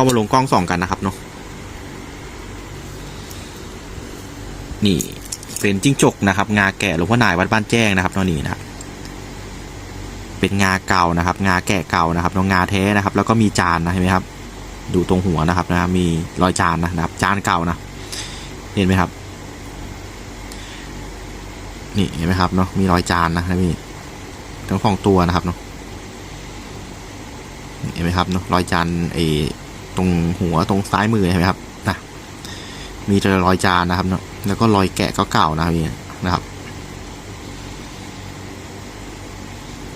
ก็มาลงกล้องส่องกันนะครับเนาะนี่เป็นจิ้งจกนะครับ งาแกะหลวงพ่อนายวัดบ้านแจ้งนะครับเนาะนี่นะเป็นงาเก่านะครับ งาแกะเก่านะครับเนาะงาแท้นะครับ แล้วก็มีจานนะเห็นไหมครับ ดูตรงหัวนะครับนะบมีรอยจานนะครับ จานเก่านะเห็นไหมครับ นี่เห็นไหมครับเนาะมีรอยจานนะนี่ทั้งสองตัวนะครับเนาะเห็นไหมครับเนาะรอยจานไอ ตรงหัวตรงซ้ายมือเห็นไหมครับนะมีแต่รอยจานนะครับเนาะแล้วก็รอยแกะเก่าๆนะครับพี่นะครับ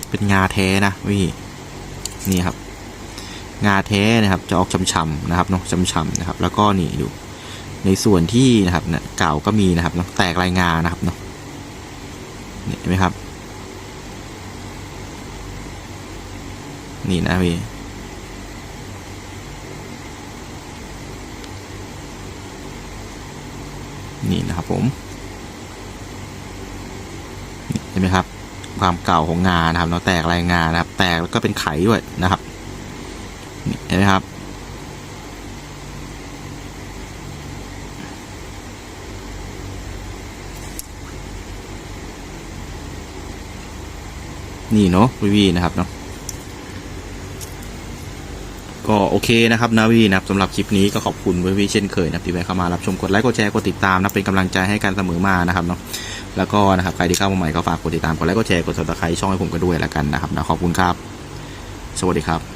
เป็นงาแท้นะพี่นี่ครับ งาแท้นะครับ จะออกช้ำๆนะครับเนาะช้ำๆนะครับ แล้วก็นี่ดูในส่วนที่นะครับเนี่ยเก่าก็มีนะครับเนาะแตกลายงานะครับเนาะเห็นไหมครับ นี่นะพี่ นี่นะครับผมเห็นไหมครับ ความเก่าของงานะครับเนาแตกลายงานนะครับ แตกแล้วก็เป็นไขด้วยนะครับเห็นไหมครับนี่เนาะวิวีนะครับเนาะ ก็โอเคนะครับนะวิวีนะครับสำหรับคลิปนี้ก็ขอบคุณวิวีเช่นเคยนะที่แวะเข้ามารับชมกดไลค์กดแชร์กดติดตามนะเป็นกำลังใจให้กันเสมอมานะครับเนาะแล้วก็นะครับใครที่เข้ามาใหม่ก็ฝากกดติดตามกดไลค์กดแชร์กดซับสไครต์ช่องให้ผมกันด้วยแล้วกันนะครับนะขอบคุณครับ สวัสดีครับ